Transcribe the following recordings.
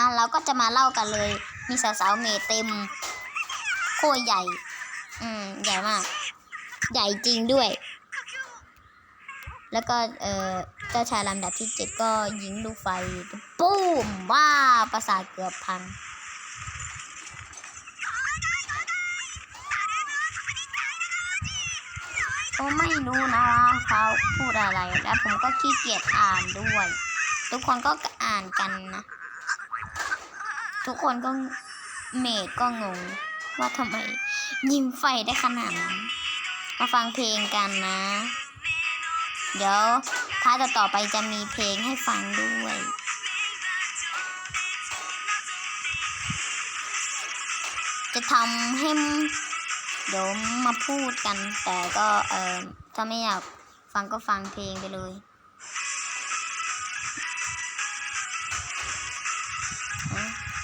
อะเราก็จะมาเล่ากันเลย มีสาวๆเมเต็ม โคใหญ่ อืม ใหญ่มาก ใหญ่จริงด้วย แล้วก็ เออเจ้าชายลำดับที่เจ็ดก็ยิงลูกไฟ ปุ้ม ว่าประสาทเกือบพังก็ไม่รู้นะว่าเขาพูดอะไร แล้วผมก็ขี้เกียจอ่านด้วย ทุกคนก็อ่านกันนะ ทุกคนก็เมดก็งง ว่าทำไมยิงไฟได้ขนาดนั้นมาฟังเพลงกันนะ เดี๋ยวท้ายต่อไปจะมีเพลงให้ฟังด้วยจะทำให้เดี๋ยวมาพูดกัน แต่ก็เออถ้าไม่อยากฟังก็ฟังเพลงไปเลย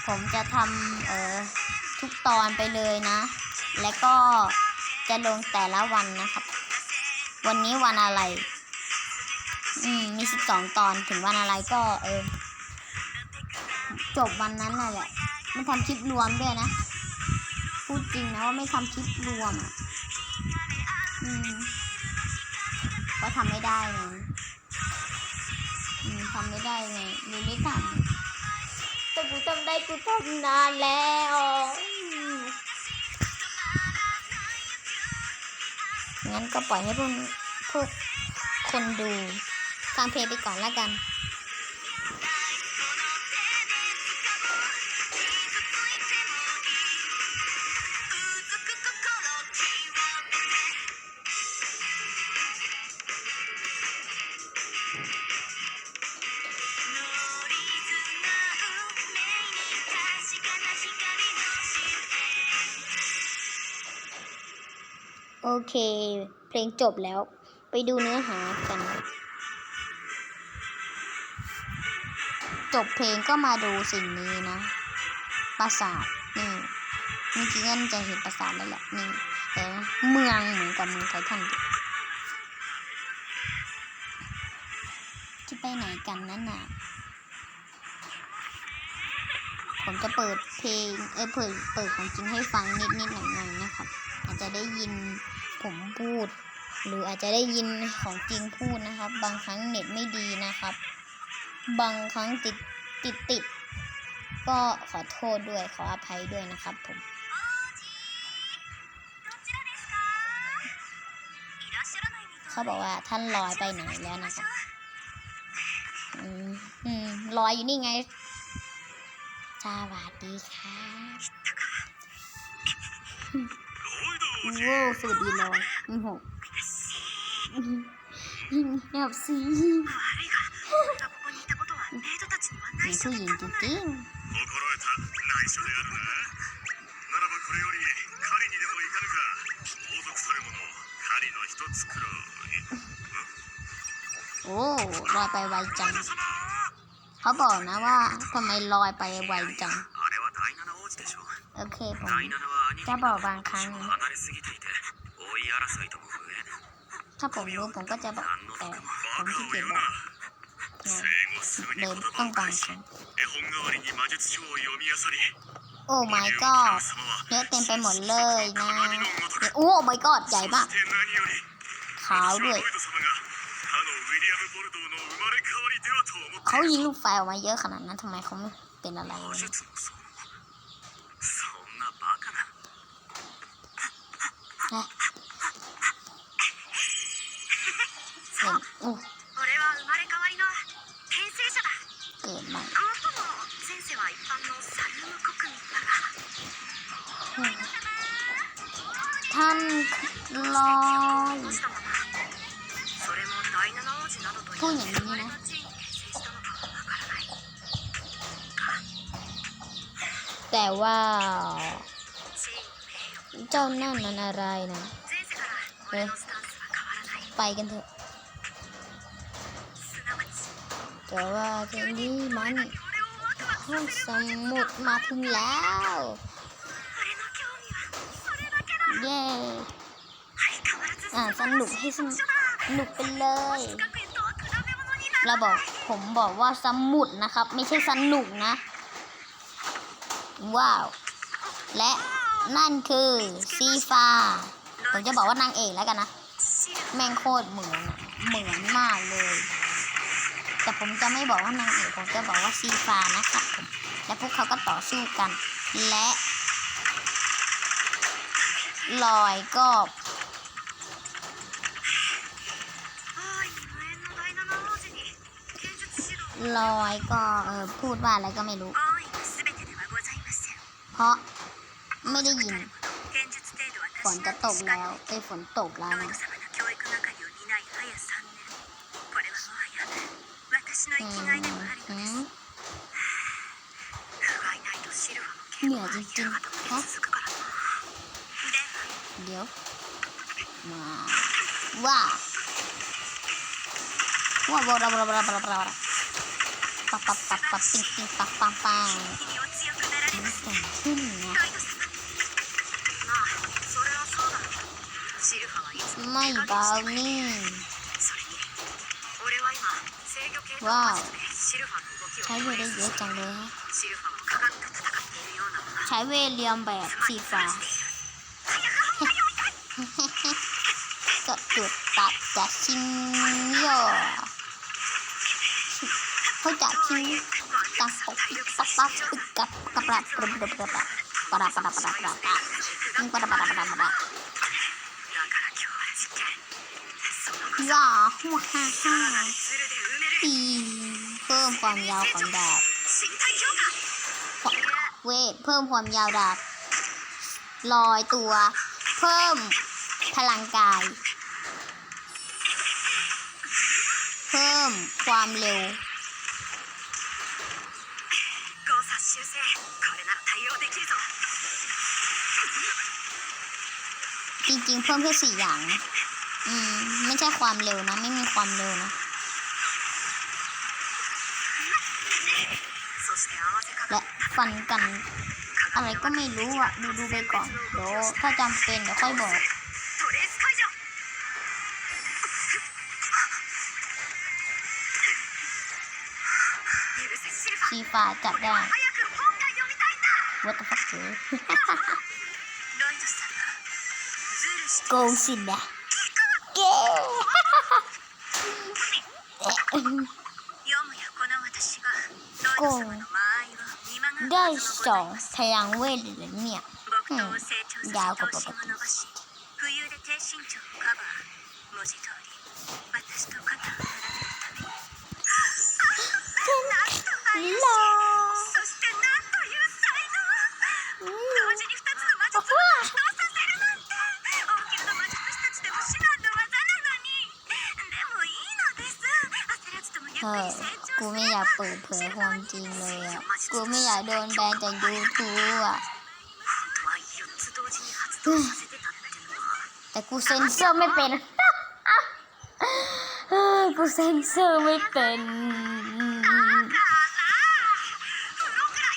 ผมจะทำเอ่อทุกตอนไปเลยนะ และก็จะลงแต่ละวันนะครับ วันนี้วันอะไร อืม มีสิบสองตอนถึงวันอะไรก็เออจบวันนั้นน่ะแหละไม่ทำคลิปรวมด้วยนะ พูดจริงนะว่าไม่ทำคลิปรวมอืมก็ทำไม่ได้ไงอืมทำไม่ได้ไงเลยไม่ทำ แต่กูทำได้กูทำนานแล้วงั้นก็ปล่อยให้พวกพวกคนดูฟังเพลงไปก่อนละกัน โอเค เพลงจบแล้ว ไปดูเนื้อหากัน จบเพลงก็มาดูสิ่งนี้นะปราสาทนี่เมื่อกี้นั่นจะเห็นปราสาทแล้วแหละนี่แต่เมืองเหมือนกับเมืองไททันอยู่จะไปไหนกันนั่นน่ะผมจะเปิดเพลง เออเปิดเปิดของจริงให้ฟังนิดนิดหน่อยหน่อยนะครับ อาจจะได้ยิน ผมพูด หรืออาจจะได้ยินของจริงพูดนะครับ บางครั้งเน็ตไม่ดีนะครับ บางครั้งติดติดติดก็ขอโทษด้วยขออภัยด้วยนะครับผมเขาบอกว่าท่านลอยไปไหนแล้วนะครับอืมอืมลอยอยู่นี่ไงสวัสดีค่ะ โอ้สวัสดีลอยยี่หกยิ่งแอบซีมีผู้หญิงจริงโอ้ลอยไปไวจัง เขาบอกนะว่าทำไมลอยไปไวจัง โอเคผมจะบอกบางครั้งถ้าผมรู้ผมก็จะบอกแต่ผมที่เกียจบอเดินต้องบางครั้งโอ้ my god เยอะเต็มไปหมดเลยนะโอ้ my god ใหญ่มากขาวด้วยเขายิงลูกไฟออกมาเยอะขนาดนั้นทำไมเขาไม่เป็นอะไรเลย นะเห็นอู้ 俺は生まれ変わりの転生者だ เกิดใหม่ もっとも前世は一般のサルーム国民だが ท่านลอย 残したままそれも第七王子などとพูดอย่างนี้ 我々 นะ の地位に転生したのかはわからない แต่ว่า 地位の名誉 เจ้านั่นมันอะไรนะเฮ้ยไปกันเถอะแต่ว่าทีนี่มันห้องสมุดมาถึงแล้ว เย้อ่าสนุกให้สนุกไปเลย เราบอกผมบอกว่าสมุดนะครับ ไม่ใช่สนุกนะ ว้าว และ นั่นคือซีฟ้าผมจะบอกว่านางเอกแล้วกันนะ แม่งโคตรเหมือนเหมือนมากเลย แต่ผมจะไม่บอกว่านางเอกผมจะบอกว่าซีฟ้านะครับและพวกเขาก็ต่อสู้กัน และลอยก็ลอยก็เออพูดว่าอะไรก็ไม่รู้ เพราะ ไม่ได้ยิน ฝนจะตกแล้วไอ้ฝนตกแล้วนะเหนื่อยจริงๆฮะเดี๋ยว มาว้าว้าวบลาบลาบลาบลาบลาปับปับปับปับปิ๊งปิ๊งปับปับปังมันแต่งขึ้นนะ ไม่เบานี่ว้าวใช้เวลได้เยอะจังเลยใช้เวลเรียมแบบสีฟ้าก็จุดตัดจัดชิมโยเขาจับชิมตัดปกปับปับปึกกับกระปรับกระปรับกระปรับกระปรับกระปรับกระปรับกระปรับกระปรับ ยาหัวฮ่าฮ่าตีเพิ่มความยาวของดาบเวเพิ่มความยาวดาบลอยตัว เพิ่มพลังกาย เพิ่มความเร็วจริงๆ เพิ่มแค่สี่อย่างนะ ไม่ใช่ความเร็วนะ ไม่มีความเร็วนะ และฟันกัน อะไรก็ไม่รู้อะ ดูดูไปก่อน เดี๋ยวถ้าจำเป็นเดี๋ยวค่อยบอก สีฟ้าจับได้ What the fuck โกงสินะ け。狗，第二首太阳为了亮，嗯，第个宝宝。 เถอะกูไม่อยากเปิดเผยความจริงเลยอะ กูไม่อยากโดนแบนจากยูทูบอะ แต่กูเซ็นเซอร์ไม่เป็น กูเซ็นเซอร์ไม่เป็น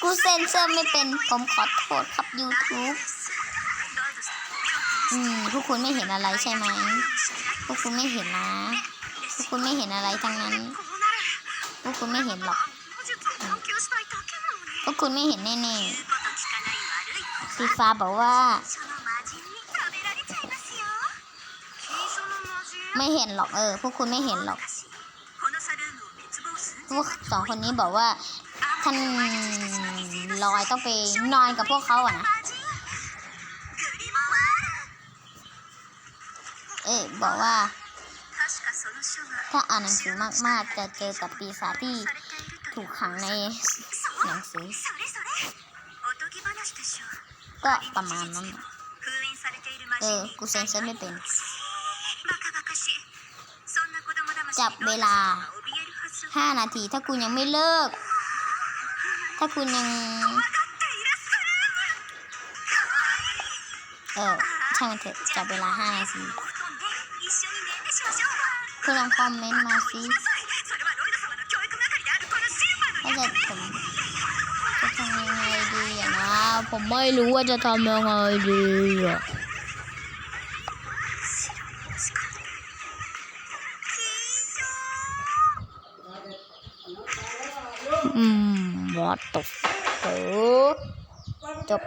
กูเซ็นเซอร์ไม่เป็น ผมขอโทษครับ YouTube อืมพวกคุณไม่เห็นอะไรใช่ไหมพวกคุณไม่เห็นนะ พวกคุณไม่เห็นอะไรทั้งนั้น วกคุณไม่เห็นหรอก พวกคุณไม่เห็นแน่ๆซีฟ้าบอกว่า ไม่เห็นหรอกเออ พวกคุณไม่เห็นหรอก พวกสองคนนี้บอกว่าท่านลอยต้องไปนอนกับพวกเขาอะนะ เอ๊ะบอกว่า ถ้าอ่านหนังสือมากๆ จะเจอกับปีศาจที่ถูกขังในหนังสือ ก็ประมาณนั้นเออ กูเซ็นเซอร์ไม่เป็น จับเวลาห้านาที ถ้าคุณยังไม่เลิก ถ้าคุณยัง เออช่างมันเถอะจับเวลาห้านาที คุณลองคอมเมนต์มาสิถ้าจะผมจะทำยังไงดีอะนะ ผมไม่รู้ว่าจะทำยังไงดีอะอืม what the fuck จบ